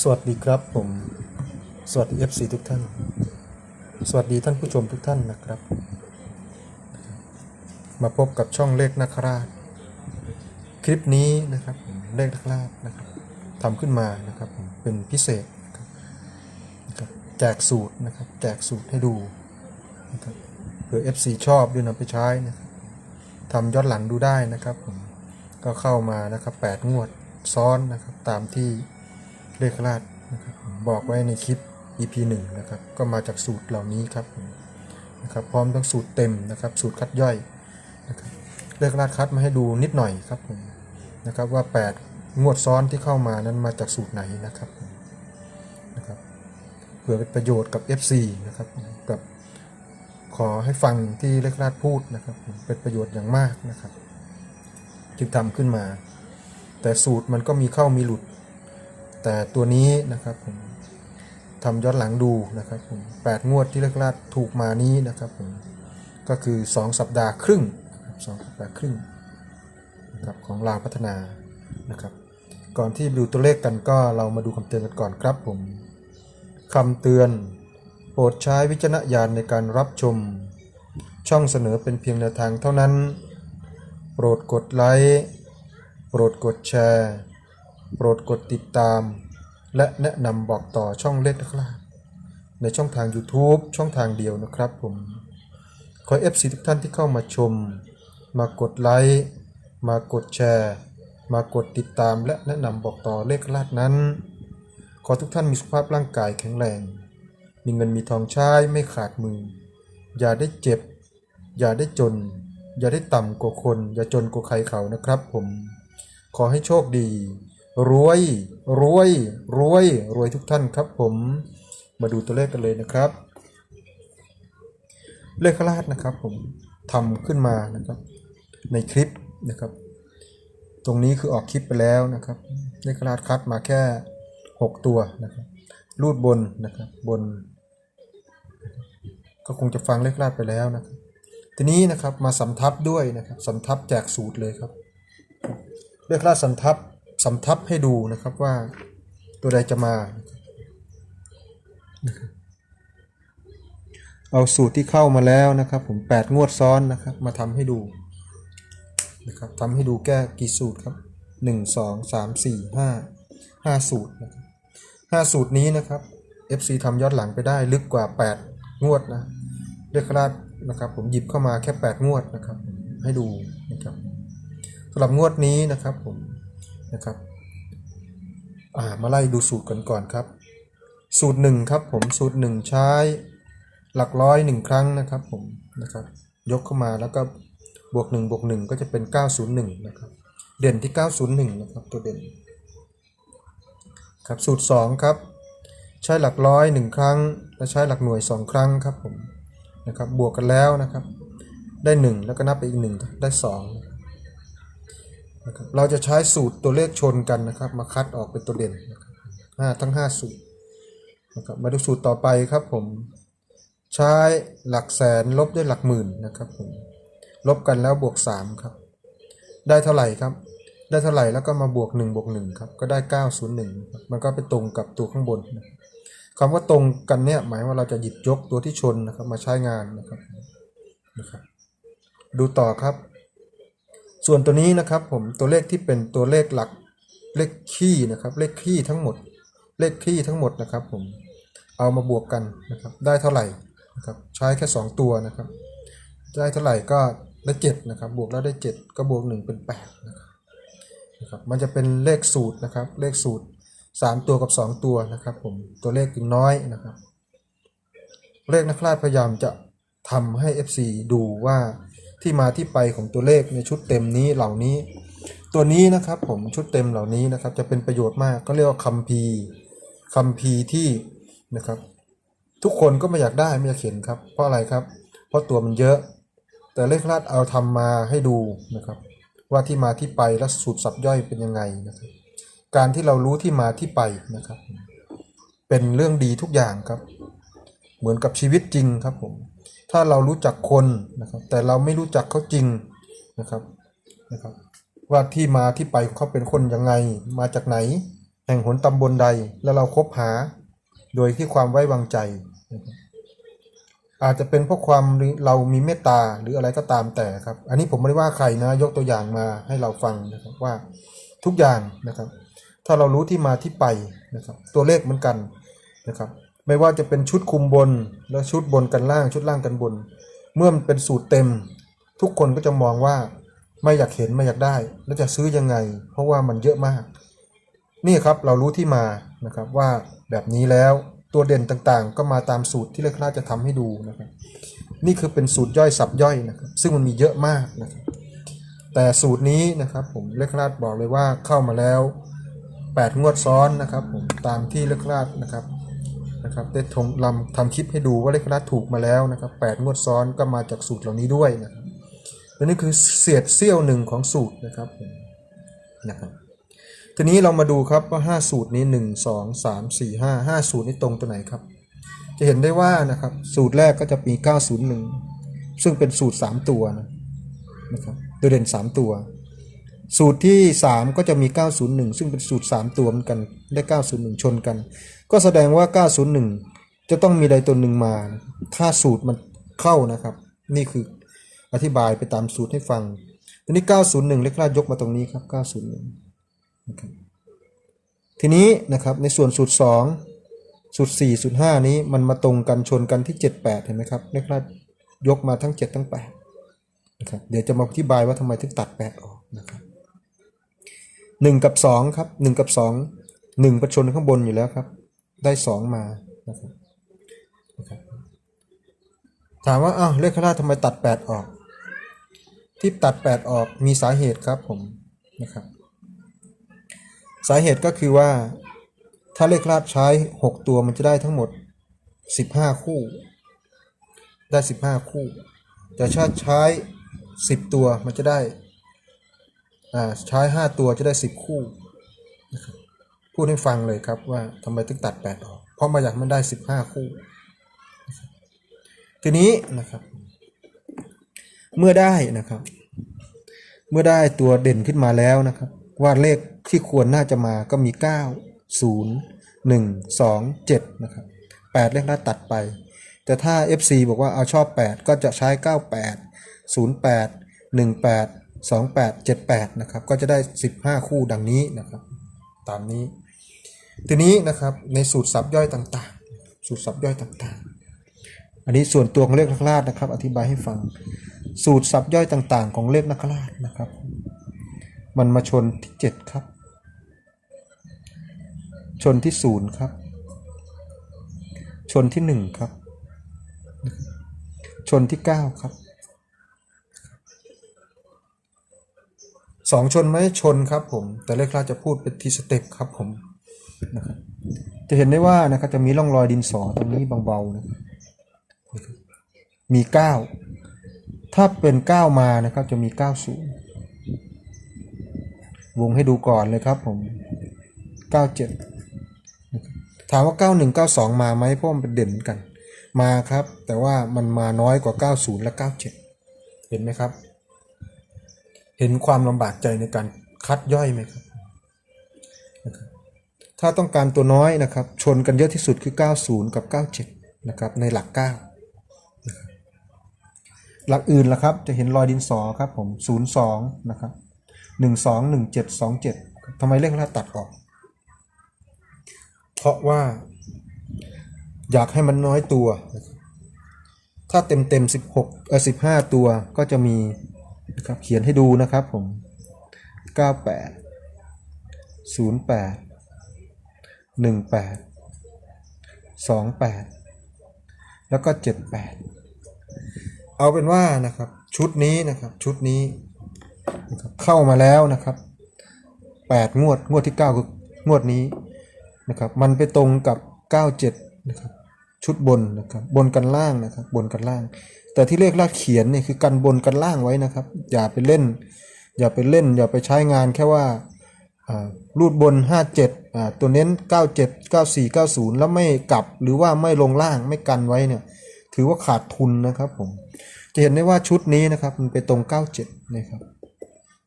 สวัสดีครับผม สวัสดี FC ทุกท่าน สวัสดีท่านผู้ชมทุกท่านนะครับ มาพบกับช่องเลขนาคราช คลิปนี้นะครับเลขนาคราชนะครับทำขึ้นมานะครับเป็นพิเศษนะครับนะครับแจกสูตรนะครับแจกสูตรให้ดูนะครับเผื่อ FC ชอบด้วยนำไปใช้นะครับทำย้อนหลังดูได้นะครับผมก็เข้ามานะครับ 8 งวดซ้อนนะครับตามที่ เลขราชนะครับบอกไว้ในคลิป EP 1นะครับก็มาจากสูตรเหล่านี้ครับนะครับพร้อมทั้งสูตรเต็มนะครับสูตรคัดย่อยนะครับเลขราชคัดมาให้ดูนิดหน่อยครับผมนะครับว่า 8 งวดซ้อนที่เข้ามานั้นมาจากสูตรไหนนะครับนะครับเพื่อเป็นประโยชน์กับ FC นะครับกับขอให้ฟังที่เลขราชพูดนะครับ เป็นประโยชน์อย่างมากนะครับ จึงทำขึ้นมา แต่สูตรมันก็มีเข้ามีหลุด แต่ตัวนี้นะครับผมทำย้อนหลังดูนะครับผมแปดงวดที่แรกๆถูกมานี้นะครับผมก็คือ 2 สัปดาห์ครึ่งสองสัปดาห์ครึ่งนะครับของลาวพัฒนานะครับก่อนที่ดูตัวเลขกันก็เรามาดูคำเตือนกันก่อนครับผมคำเตือน โปรดใช้วิจารณญาณในการรับชม ช่องเสนอเป็นเพียงแนวทางเท่านั้น โปรดกดไลค์โปรดกดแชร์ โปรดกดติดตาม และแนะนำบอกต่อช่องเล็กนะครับในช่องทาง YouTube ช่องทางเดียวนะครับผมขอ FC ทุกท่านที่เข้ามาชม มากดไลค์มากดแชร์ มากดติดตามและแนะนำบอกต่อเลขลาดนั้น ขอทุกท่านมีสุขภาพร่างกายแข็งแรง มีเงินมีทองใช้ไม่ขาดมือ อย่าได้เจ็บ อย่าได้จน อย่าได้ต่ำกว่าคน อย่าจนกว่าใครเขานะครับผม ขอให้โชคดี รวยรวยรวยรวยทุกท่านครับผมมาดูตัวเลขกันเลยนะครับ เลขคราชนะครับผมทำขึ้นมานะครับ ในคลิปนะครับ ตรงนี้คือออกคลิปไปแล้วนะครับ เลขคราชคัดมาแค่ 6 ตัวนะครับรูดบนนะครับบน ก็คงจะฟังเลขคราชไปแล้วนะครับ ทีนี้นะครับมาสำทับด้วยนะครับสำทับแจกสูตรเลยครับเรียกราชสันทับ สำทับให้ดูนะครับว่าตัวใดจะมาเอาสูตรที่เข้ามาแล้วนะครับ ผม 8 งวดซ้อนนะครับ มาทำให้ดูนะครับทำให้ดูแก้กี่สูตรครับ 1 2 3 4 5 5 สูตรนะครับ5สูตรนี้นะครับ FC ทำยอนหลังไปได้ลึกกว่า 8 งวดนะเรียกราชนะครับ ผมหยิบเข้ามาแค่ 8 งวดนะครับ ให้ดูนะครับสำหรับงวดนี้นะครับผม นะครับมาไล่ดูสูตรกันก่อนครับ สูตรหนึ่งครับผมสูตรหนึ่งใช้หลักร้อยหนึ่งครั้งนะครับผมนะครับยกเข้ามาแล้วก็บวกหนึ่งบวกหนึ่งก็จะเป็น 901 นะครับ เด่นที่ 901 นะครับตัวเด่นครับสูตร 2 ครับ ใช้หลักร้อยหนึ่งครั้ง และใช้หลักหน่วย 2 ครั้งครับผมนะครับบวกกันแล้วนะครับ ได้ 1 แล้วก็นับไปอีก 1 ได้ 2 นะครับเราจะใช้สูตรตัวเลขชนกันนะครับ มาคัดออกเป็นตัวเด่นนะครับห้าทั้ง 5 สูตรนะครับมาดูสูตรต่อไปครับผมใช้หลักแสนลบด้วยหลักหมื่นนะครับผมลบกันแล้วบวก 3 ครับ ได้เท่าไหร่ครับ ได้เท่าไหร่แล้วก็มาบวก1บวก1ครับก็ได้ 901 มันก็ไปตรงกับตัวข้างบนนะครับคำว่าตรงกันเนี่ยหมายว่าเราจะหยิบยกตัวที่ชนนะครับมาใช้งานนะครับนะครับ ดูต่อครับ ส่วนตัวนี้นะครับผมตัวเลขที่เป็นตัวเลขหลักเลขคี่นะครับเลขคี่ทั้งหมด เลขคี่ทั้งหมดนะครับผมเอามาบวกกันนะครับได้เท่าไหร่นะครับใช้แค่ 2 ตัวนะครับได้เท่าไหร่ก็ได้7นะครับบวกแล้วได้ 7 ก็บวก 1 เป็น8นะครับนะครับมันจะเป็นเลขสูตรนะครับเลขสูตร 3 ตัวกับ 2 ตัวนะครับผมตัวเลขน้อยนะครับเลขนักลาดพยายามจะทำให้ FC ดูว่า ที่มาที่ไปของตัวเลขในชุดเต็มนี้เหล่านี้ ตัวนี้นะครับผมชุดเต็มเหล่านี้นะครับจะเป็นประโยชน์มากก็เรียกว่าคัมภีร์คัมภีร์ที่นะครับ ทุกคนก็ไม่อยากได้ไม่อยากเห็นครับ เพราะอะไรครับ เพราะตัวมันเยอะ แต่เลขลาดเอาทำมาให้ดูนะครับ ว่าที่มาที่ไปและสูตรสับย่อยเป็นยังไงนะครับ การที่เรารู้ที่มาที่ไปนะครับ เป็นเรื่องดีทุกอย่างครับ เหมือนกับชีวิตจริงครับผม ถ้าเรารู้จักคนนะครับ แต่เราไม่รู้จักเขาจริงนะครับนะครับ ว่าที่มาที่ไปของเขาเป็นคนยังไง มาจากไหน แห่งหนตำบลใดแล้วเราคบหา โดยที่ความไว้วางใจนะครับอาจจะเป็นเพราะความเรามีเมตตาหรืออะไรก็ตามแต่ครับ อันนี้ผมไม่ได้ว่าใครนะยกตัวอย่างมาให้เราฟังนะครับว่าทุกอย่างนะครับ ถ้าเรารู้ที่มาที่ไปนะครับ ตัวเลขเหมือนกันนะครับ ไม่ว่าจะเป็นชุดคุมบน แล้วชุดบนกันล่างชุดล่างกันบน เมื่อมันเป็นสูตรเต็ม ทุกคนก็จะมองว่าไม่อยากเห็นไม่อยากได้ แล้วจะซื้อยังไง เพราะว่ามันเยอะมาก นี่ครับเรารู้ที่มานะครับว่าแบบนี้แล้วตัวเด่นต่างๆ ก็มาตามสูตรที่เลขลาดจะทำให้ดูนะครับ นี่คือเป็นสูตรย่อยสับย่อยนะครับ ซึ่งมันมีเยอะมากนะครับแต่สูตรนี้นะครับผมเลขลาดบอกเลยว่าเข้ามาแล้ว 8 งวดซ้อนนะครับผมตามที่เลขลาดนะครับ นะครับได้ทงลำทำคลิปให้ดูว่าเลขคลาดถูกมาแล้วนะครับ8งวดซ้อนก็มาจากสูตรเหล่านี้ด้วยนะครับและนี่คือเศษเสี้ยวหนึ่งของสูตรนะครับนะครับทีนี้เรามาดูครับว่า 5 สูตรนี้ 1 2 3 4 5 5 สูตรนี้ตรงตัวไหนครับ จะเห็นได้ว่านะครับสูตรแรกก็จะมี 901 ซึ่งเป็นสูตร 3 ตัวนะนะครับโดยเด่น 3 ตัว สูตรที่ 3 ก็จะมี 901 ซึ่งเป็นสูตร 3 ตัวเหมือนกันได้ 901 ชนกัน ก็แสดงว่า 901 จะต้องมีใดตัวหนึ่งมา ถ้าสูตรมันเข้านะครับ นี่คืออธิบายไปตามสูตรให้ฟังทีนี้ 901 เล็กลายกมาตรงนี้ครับ 901ทีนี้นะครับในส่วนสูตร 2 สูตร 4 สูตร 5 นี้มันมาตรงกันชนกันที่ 7 8 เห็นไหมครับเลขคลายกมาทั้ง 7 ทั้ง8นะครับเดี๋ยวจะมาอธิบายว่าทำไมถึงตัด 8 ออกนะครับ1กับ2ครับ1กับ2 1ประชนข้างบนอยู่แล้วครับ ได้2มานะครับถามว่าอ้าวเลขคลาดทำไมตัด 8 ออก ที่ตัด 8 ออกมีสาเหตุครับผมนะครับสาเหตุก็คือว่าถ้าเลขคลาดใช้ 6 ตัวมันจะได้ทั้งหมด 15 คู่ ได้ 15 คู่ แต่ถ้าใช้ 10 ตัวมันจะได้อ่าใช้ 5 ตัวจะได้ 10 คู่ พูดให้ฟังเลยครับว่าทำไมถึงตัด 8 ออก เพราะมาอยากมันได้ 15 คู่นะครับทีนี้นะครับ เมื่อได้นะครับ เมื่อได้ตัวเด่นขึ้นมาแล้วนะครับ ว่าเลขที่ควรน่าจะมาก็มี 9 0 1 2 7 นะครับ 8 เลขหน้าตัดไป แต่ถ้า FC บอกว่าเอาชอบ 8 ก็จะใช้ 98 08 18 28 78 นะครับ ก็จะได้ 15 คู่ดังนี้นะครับ ตามนี้ ทีนี้นะครับในสูตรสับย่อยต่างๆ สูตรสับย่อยต่างๆ อันนี้ส่วนตัวของเลขนักราชนะครับ อธิบายให้ฟัง สูตรสับย่อยต่าง ๆ ของเลขนักราชนะครับ มันมาชนที่7ครับ ชนที่0ครับ ชนที่1ครับ ชนที่9ครับสองชนไหมชนครับผม แต่เลขคลาดจะพูดเป็นทีสเต็ปครับผม นะครับจะเห็นได้ว่านะครับจะมีร่องรอยดินสอตรงนี้เบาๆนะครับมี 9 ถ้าเป็น 9 มานะครับจะมี 90 วงให้ดูก่อนเลยครับผม 97 ถามว่า 91 92 มาไหมเพราะมันเป็นเด่นเหมือนกัน มาครับ แต่ว่ามันมาน้อยกว่า 90 และ 97 เห็นไหมครับ เห็นความลำบากใจในการคัดย่อยไหมครับนะครับ ถ้าต้องการตัวน้อยนะครับ ชนกันเยอะที่สุดคือ 90 กับ 97 นะครับ ในหลัก 9 หลักอื่นล่ะครับ จะเห็นรอยดินสอครับผม 02 นะครับ 12 17 27ทำไมเลขล่าตัดออก เพราะว่า อยากให้มันน้อยตัว ถ้าเต็มเต็ม16เออ15 ตัวก็จะมีนะครับเขียนให้ดูนะครับผม 98 08 18 28 แล้วก็ 78 เอาเป็นว่านะครับชุดนี้นะครับชุดนี้เข้ามาแล้วนะครับ 8 งวดงวดที่ 9 คืองวดนี้นะครับมันไปตรงกับ 97 นะครับชุดบนนะครับบนกันล่างนะครับบนกันล่าง แต่ที่เลขลากเขียนเนี่ยคือกันบนกันล่างไว้นะครับ อย่าไปเล่น อย่าไปเล่น อย่าไปใช้งานแค่ว่า รูดบน 57าตัวเน้น 97 94 90 แล้วไม่กลับหรือว่าไม่ลงล่างไม่กันไว้เนี่ยถือว่าขาดทุนนะครับผม จะเห็นได้ว่าชุดนี้นะครับมันไปตรง 97นะครับ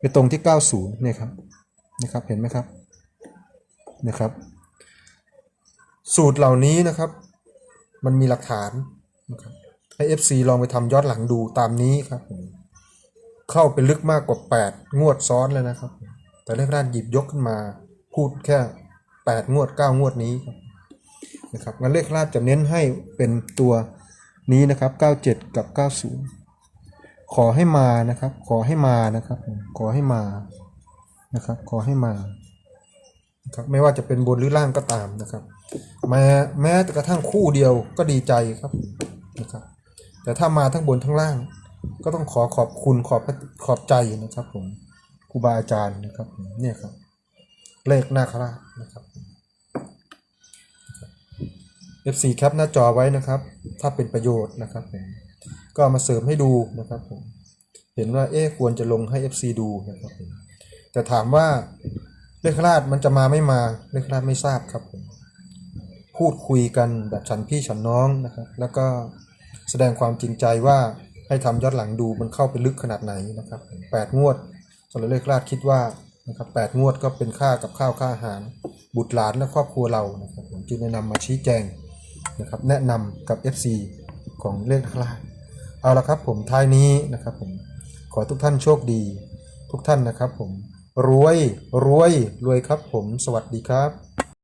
ไปตรงที่ 90เนี่ยครับนะครับเห็นไหมครับนะครับ สูตรเหล่านี้นะครับ มันมีหลักฐานนะครับให้ FC ลองไปทำย้อนหลังดูตามนี้ครับ เข้าไปลึกมากกว่า 8 งวดซ้อนเลยนะครับ แต่เลขราชหยิบยกขึ้นมาพูดแค่ 8 งวด 9 งวดนี้นะครับงั้นเลขราชจะเน้นให้เป็นตัวนี้นะครับ 97 กับ 90 ขอให้มานะครับ ขอให้มานะครับ ขอให้มานะครับ ขอให้มาครับไม่ว่าจะเป็นบนหรือล่างก็ตามนะครับ แม้แม้แต่กระทั่งคู่เดียวก็ดีใจครับนะครับ แต่ถ้ามาทั้งบนทั้งล่าง ก็ต้องขอขอบคุณขอบขอบใจนะครับผม รูบาอาจารย์นะครับเนี่ยครับ เลขนาคราชนะครับ FC แคปหน้าจอไว้นะครับ ถ้าเป็นประโยชน์นะครับผมก็มาเสริมให้ดูนะครับผมเห็นว่าเอ๊ะควรจะลงให้ FC ดูนะครับผมแต่ถามว่าเลขราชมันจะมาไม่มาเลขราชไม่ทราบครับผมพูดคุยกันแบบฉันพี่ฉันน้องนะครับ แล้วก็แสดงความจริงใจว่าให้ทำยอนหลังดูมันเข้าไปลึกขนาดไหนนะครับแปดงวด สรับเลขราชคิดว่านะครับแปดงวดก็เป็นค่ากับข้าวค่าอาหาร บุตรหลานและครอบครัวเรานะครับผมจึงแนะนำมาชี้แจงนะครับแนะนำกับ FC ของเลขนักล่าเอาละครับผมท้ายนี้นะครับผมขอทุกท่านโชคดี ทุกท่านนะครับผมรวยรวยรวยครับผมสวัสดีครับ